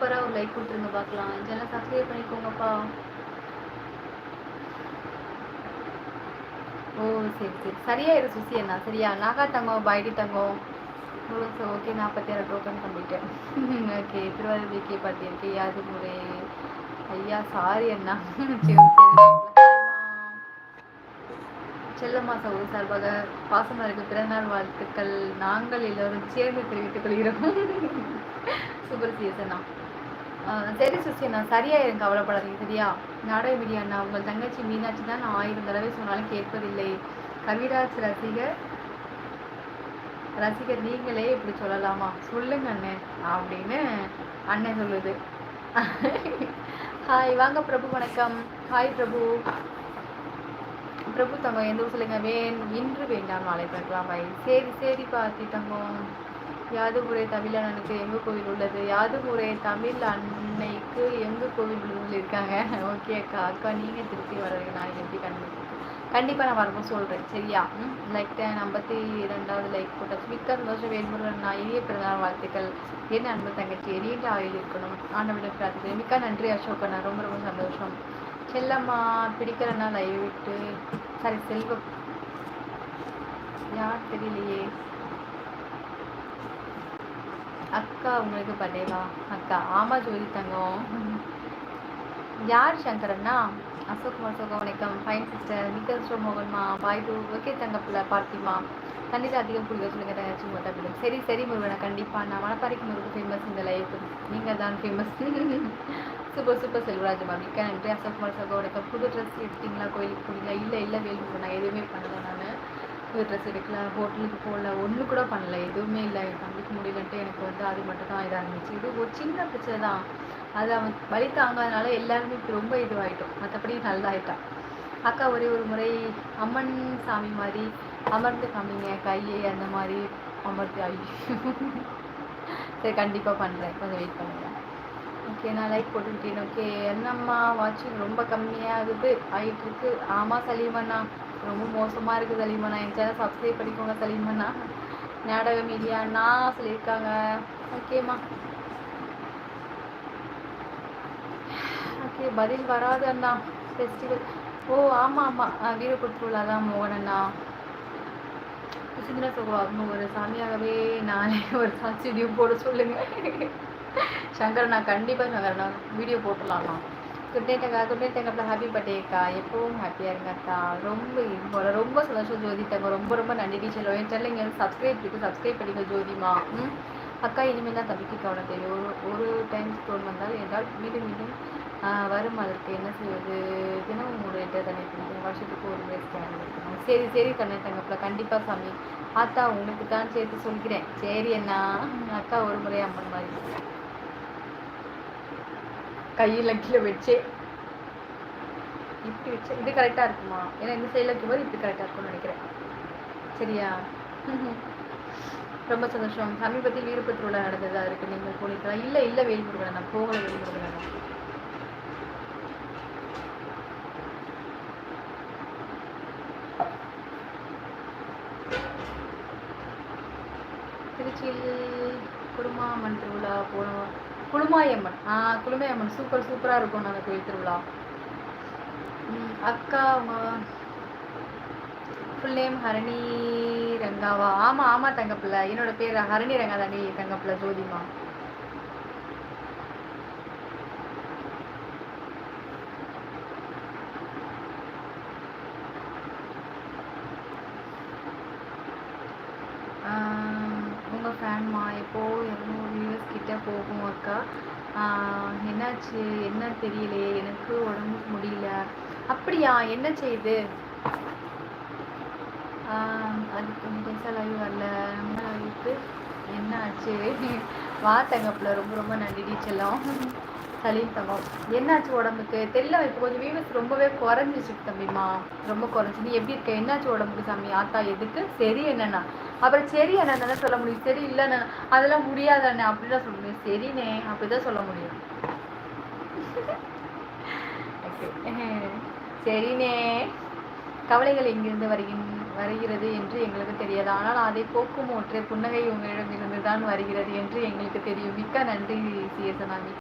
சூப்பராக ஒரு லைக் கொடுத்துருங்க பார்க்கலாம். இதெல்லாம் சப்ஸ்கிரைப் பண்ணிக்கோங்கப்பா. ஓ சரி சரி. சரியாயிரும் சுசி அண்ணா. சரியா? நாகா தங்கம் பைடி தங்கம். ஓகே நாற்பத்தி ஆறு டோக்கன் பண்ணிட்டேன். ஓகே திருவாரூர்க்கே பார்த்திருக்கேன் யாது முறை ஐயா சாரி அண்ணா செல்லம்மா சௌரி சார்பாக பாசமலருக்கு பிறந்தநாள் வாழ்த்துக்கள். நாங்கள் எல்லோரும் சேர்ந்து தெரிவித்துக் கொள்கிறோம். சுப்ரசியசனா சரி சுசி அண்ணா சரியாயிருங்க கவலைப்படாதீங்க சரியா? நாடக மீடியா அண்ணா உங்கள் தங்கச்சி மீனாட்சி தான் நான் ஆயிரம் தடவை சொன்னாலும் கேட்பதில்லை. கவிராஜ் ரசிகர் ரசிகர் நீங்களே இப்படி சொல்லலாமா? சொல்லுங்க அண்ணன் அப்படின்னு அண்ணன் சொல்லுது. ஹாய் வாங்க பிரபு வணக்கம். ஹாய் பிரபு. பிரபு தங்கம் எந்த ஊர் சொல்லுங்க? வேன் இன்று வேண்டாம் நாளை பார்க்கலாம் பாய் சரி சரி பாத்தி தங்கம். யாதுமுறை தமிழ் அண்ணனுக்கு எங்கு கோவில் உள்ளது? யாதுமுறை தமிழ் அன்னைக்கு எங்க கோவில் உள்ளது இருக்காங்க. ஓகே அக்கா. அக்கா நீங்கள் திருப்பி வர்றீங்க நான் எப்படி கண்டிப்பாக கண்டிப்பாக நான் வரப்போ சொல்கிறேன் சரியா? ம். லைக் டென் ஐம்பத்தி ரெண்டாவது லைக் போட்டாச்சு மிக்க சந்தோஷம். வேண்முருகன் நான் இனிய பிறந்தநாள் வாழ்த்துக்கள். என் அன்பு தங்கச்சி? எரியண்ட ஆயில் இருக்கணும். ஆண்டவிட பிரார்த்தனை மிக்க நன்றி அசோக் அண்ணா. ரொம்ப ரொம்ப சந்தோஷம். செல்லம்மா பிடிக்கிறேன்னா லைவ் விட்டு சாரி செல்வம். யார் தெரியலையே? அக்கா உங்களுக்கு பண்ணேவா அக்கா ஆமாம் ஜோதி தங்கம். யார் சங்கரன்னா? அசோக் சோகம் வணக்கம். ஃபைன் சிஸ்டர் நிக்கல் ஸ்ரோ மோகன்மா பாய் டூ ஓகே தங்கப்பில் பார்த்திமா கண்டிப்பாக அதிகம் பிடிக்க சொல்லுங்க தங்கச்சி மட்டும் சரி சரி முருகனை கண்டிப்பாக நான் மணப்பாறைக்கு முருகன் ஃபேமஸ் இந்த லைஃப் நீங்கள் தான் famous super super Selvaraj ma'am மிக்க நன்றி. அசோக் குமார் வணக்கம். புது ட்ரெஸ் எடுத்தீங்களா? கோயிலுக்கு போனீங்களா? இல்லை இல்லை வேலூர் நான் எதுவுமே பண்ணலை நான் புது ட்ரெஸ் எடுக்கல ஹோட்டலுக்கு போகல ஒன்று கூட பண்ணல எதுவுமே இல்லை. என் தம்பிக்கு முடியலன்ட்டு எனக்கு வந்து அது மட்டும் தான் இதாக இருந்துச்சு. இது ஒரு சின்ன பிரச்சனை தான். அது அவன் வலி தாங்காதனால எல்லாருமே இப்போ ரொம்ப இதுவாகிட்டோம் மற்றபடி நல்லாயிட்டான் அக்கா ஒரே ஒரு முறை அம்மன் சாமி மாதிரி அமர்ந்து காமிங்க கையை அந்த மாதிரி அமர்த்தி ஆகி சரி கண்டிப்பாக பண்ணுறேன் கொஞ்சம் வெயிட் பண்ணுங்க. ஓகே நான் லைக் போட்டுக்கிட்டேன். ஓகே என்னம்மா வாட்சிங் ரொம்ப கம்மியாகுது. ஆகிட்டு இருக்கு ஆமாம் சலீமண்ணா ரொம்ப மோசமாக இருக்குது சலீமண்ணா என் சேனல் சப்ஸ்கிரைப் பண்ணிக்கோங்க சலீமண்ணா நாடக மீடியா அண்ணா சொல்லியிருக்காங்க. ஓகேம்மா ஓகே பதில் வராது அண்ணா. ஃபெஸ்டிவல் ஓ ஆமாம் ஆமாம் வீரபுத்தூர்ல தான் மோகன் அண்ணா. சிந்தன சொல்லுவாங்க ஒரு சாமியாகவே நானே ஒரு சாட்சி வீடியோ போட சங்கர் சங்கரண்ணா கண்டிப்பாக சங்கரண்ணா வீடியோ போட்டுடலாம்ண்ணா குட் நைட் அக்கா குட் நைட் அக்கா ஹாப்பி பர்த்டே அக்கா. எப்பவும் ஹாப்பியாக இருங்க அக்கா. ரொம்ப போல ரொம்ப சந்தோஷம் ஜோதி தங்க. ரொம்ப ரொம்ப நன்றி டீச்சர். என் சேனல் இங்கே சப்ஸ்கிரைப் இருக்குது சப்ஸ்கிரைப் பண்ணிக்க ஜோதிமா. ம்? அக்கா இனிமேல் தான் தம்பிக்கு கவனம் தெரியும். ஒரு ஒரு டைம் ஸ்டோன் வந்தால் என்றால் மீண்டும் மீண்டும் வரும். அதற்கு என்ன செய்வது? தினமும் மூணு தண்ணி வருஷத்துக்கு ஒரு முறை ஸ்கேன் எடுக்கணும். சரி சரி கண்ணை தங்கப்பில் கண்டிப்பாக சாமி. ஆத்தா உங்களுக்கு தான் சேர்த்து சொல்கிறேன். சரி அண்ணா. அக்கா ஒரு முறை அம்மன் மாதிரி. கையில் கீழே வச்சே இப்படி வச்சு இது கரெக்டாக இருக்குமா? ஏன்னா இந்த சைடில் இருக்கும்போது இப்படி கரெக்டாக இருக்கும்னு நினைக்கிறேன். சரியா? ரொம்ப சந்தோஷம். சமீபத்தில் வீரபத்திரோட நடந்ததாக இருக்கு. நீங்கள் போனீங்களா இல்லை இல்லை வேல்முருகன் நான் போகல வேல்முருகன் திருச்சியில் குருமா குருமாமன் திருவிழா போனோம் குளுமாயம்மன். ஆ குளுமையம்மன். சூப்பர் சூப்பராக இருக்கும் அந்த கோயில் திருவிழா. அக்கா ஃபுல் நேம் ஹரணி ரங்காவா? ஆமாம் ஆமாம் தங்கப்பிள்ளை. என்னோட பேர் ஹரணி ரங்கா தாண்டி தங்கப்பிள்ளை ஜோதிமா. உங்கள் ஃபேன்மா எப்போ? இரநூறு போகும் அக்கா? ஆஹ் என்னாச்சு? என்ன தெரியலையே. எனக்கு உடம்புக்கு முடியல. அப்படியா? என்ன செய்யுது ஆஹ் அது கொஞ்சம் பெருசாக லைவ் வரல. நம்ம லைவுக்கு என்ன ஆச்சு வா தங்கப்பில் ரொம்ப ரொம்ப நன்றி செல்லம் சலீம் தங்கம் என்னாச்சு உடம்புக்கு? தெரியல இப்போ கொஞ்சம் வீவஸ் ரொம்பவே குறைஞ்சிச்சு தம்பிம்மா. ரொம்ப குறைஞ்சி நீ எப்படி இருக்க? என்னாச்சு உடம்புக்கு சாமி? ஆத்தா எதுக்கு? சரி என்னண்ணா? அப்புறம் சரி என்னென்ன சொல்ல முடியும். சரி இல்லைண்ணா. அதெல்லாம் முடியாது அண்ணே அப்படிதான் சொல்ல முடியும். சரிண்ணே. அப்படிதான் சொல்ல முடியும். சரிண்ணே. கவலைகள் எங்கிருந்து வருகின் வருகிறது என்று எங்களுக்கு தெரியாது. ஆனால் அதை போக்கும் ஒற்றை புன்னகை உங்களிடமிருந்து தான் வருகிறது என்று எங்களுக்கு தெரியும். மிக்க நன்றி சிஎஸ்எனாமி